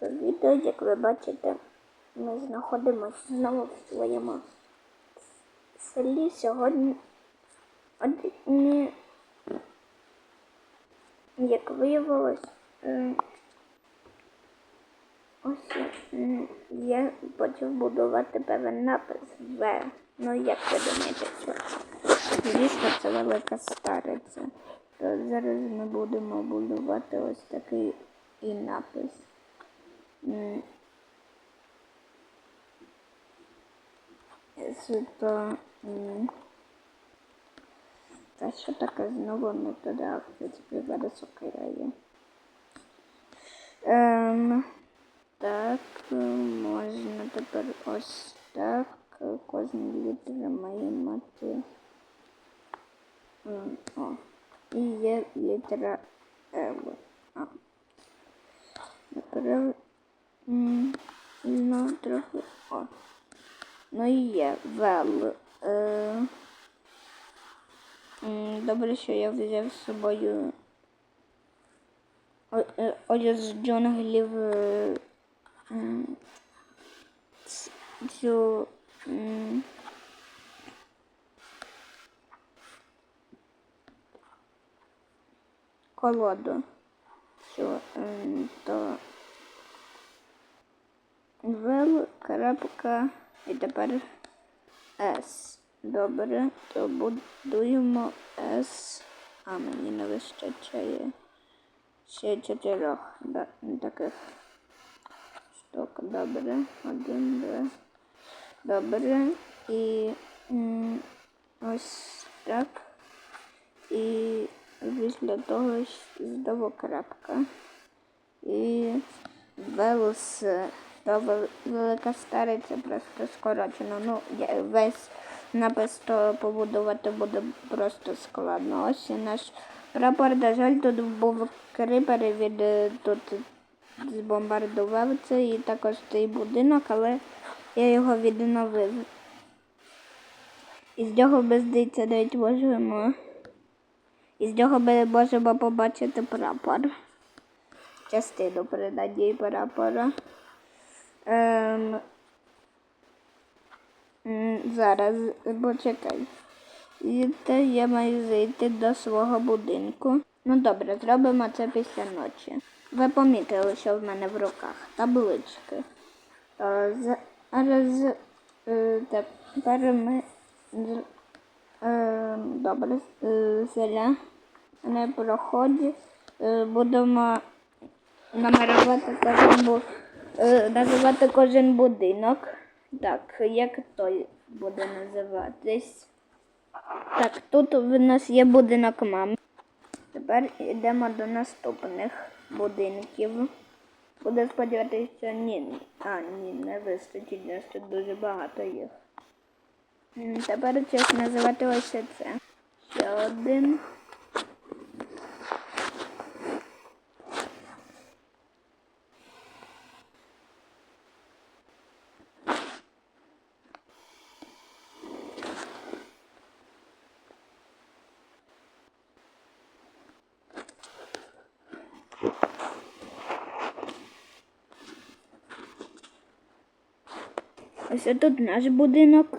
То відео, як ви бачите, ми знаходимося знову в своєму селі. Сьогодні одні, як виявилось, ось я почав будувати певен напис В. Ну як ви думаєте, що? Звісно, це велика стариця. То зараз ми будемо будувати ось такий і напис. М, Суто. м, Та що таке знову не туди, а в принципі зараз окей. Ем, так, е, можна тепер ось так. Кожна літера має мати. М, О, і є літера Л. А. М, ну, трохи. О. Ну і є вел. Е, добре, що я взяв з собою е, одяг з джунглів. е, Цю колоду. Ем, то Вел, крапка і тепер С. Добре, то будуємо С. А мені не вистачає ще чотирьох да, таких штук. Добре. Один, два. Добре. І м, ось так. І після того знову крапка. І велос, то велика стариця просто скорочено. Ну, весь напис то побудувати буде просто складно. Ось і наш прапор, на жаль, тут був крипер, від е, тут збомбардував це і також цей будинок, але я його відновив. І з нього ми, здається, навіть можемо. І з нього ми можемо побачити прапор. Частину передання прапора. Ем, зараз почекай. І те я маю зайти до свого будинку. Ну добре, зробимо це після ночі. Ви помітили, що в мене в руках таблички. Зараз е, тепер ми е, добре селя не проході. Е, будемо намалювати е, називати кожен будинок. Так, як той буде називатись? Так, тут в нас є будинок мами. Тепер йдемо до наступних будинків. Буду сподіватися, ні. А, ні, не вистачить, нас тут дуже багато їх. Тепер час називати ось це. Ще один. Ось тут наш будинок.